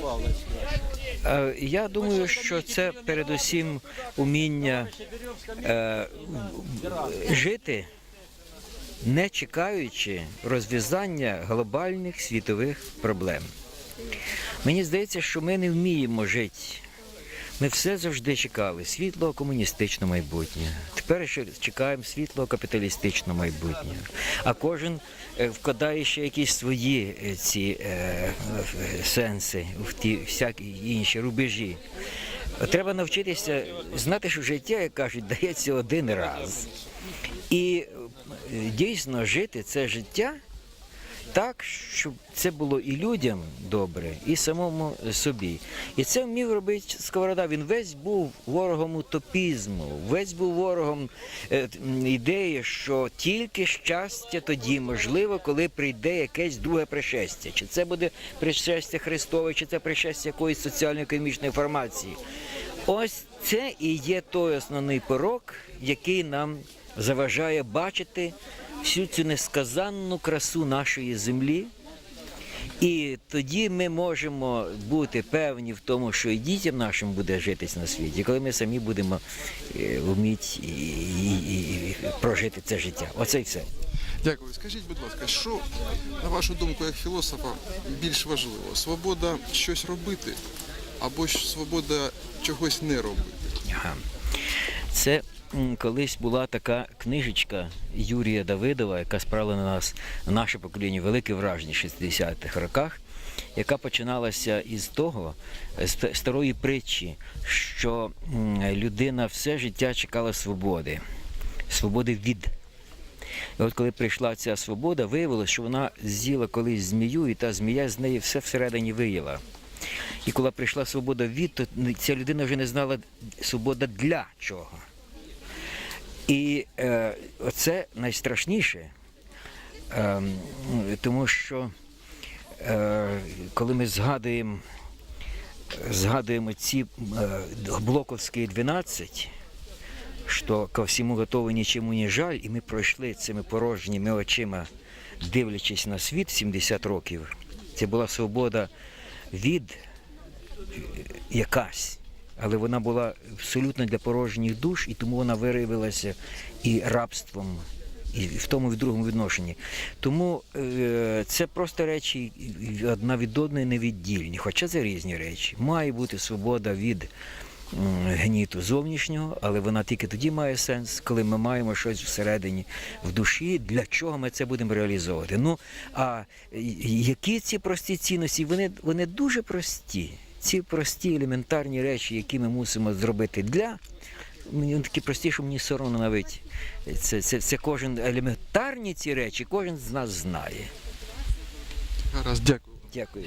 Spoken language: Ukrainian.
Павлович. Е, Я думаю, що це передусім уміння е, жити, не чекаючи розв'язання глобальних світових проблем. Мені здається, що ми не вміємо жити. Ми все завжди чекали світлого комуністичного майбутнього. Тепер ще чекаємо світлого капіталістичного майбутнього. А кожен е, вкладає ще якісь свої е, ці е, е, сенси в ті всякі інші рубежі. Треба навчитися знати, що життя, як кажуть, дається один раз. І дійсно жити це життя так, щоб це було і людям добре, і самому собі. І це вмів робити Сковорода. Він весь був ворогом утопізму, весь був ворогом е, ідеї, що тільки щастя тоді можливо, коли прийде якесь друге пришестя. Чи це буде пришестя Христове, чи це пришестя якоїсь соціально-економічної формації. Ось це і є той основний порок, який нам заважає бачити всю цю несказанну красу нашої землі. І тоді ми можемо бути певні в тому, що і дітям нашим буде житись на світі, коли ми самі будемо е, вміти і, і, і прожити це життя. Оце й все. Дякую. Скажіть, будь ласка, що на вашу думку, як філософа, більш важливо? Свобода щось робити або ж свобода чогось не робити? Ага. Це колись була така книжечка Юрія Давидова, яка справила на нас, на наше покоління, велике враження в 60-х роках, яка починалася із того, з старої притчі, що людина все життя чекала свободи, свободи від. І от коли прийшла ця свобода, виявилося, що вона з'їла колись змію, і та змія з неї все всередині виїла. І коли прийшла свобода від, то ця людина вже не знала свобода для чого. І е, оце найстрашніше, е, тому що е, коли ми згадуємо, згадуємо ці е, блоковські 12, що ко всьому готові нічому не жаль, і ми пройшли цими порожніми очима, дивлячись на світ 70 років. Це була свобода від якась, але вона була абсолютно для порожніх душ, і тому вона виявилася і рабством, і в тому і в другому відношенні. Тому е, це просто речі одна від одної невіддільні, хоча це різні речі. Має бути свобода від гніту зовнішнього, але вона тільки тоді має сенс, коли ми маємо щось всередині в душі, для чого ми це будемо реалізовувати. Ну а які ці прості цінності? Вони, вони дуже прості. Ці прості елементарні речі, які ми мусимо зробити для. Мені такі прості, що мені соромно навіть. Це, це, це кожен елементарні ці речі, кожен з нас знає. Гаразд, дякую. Дякую.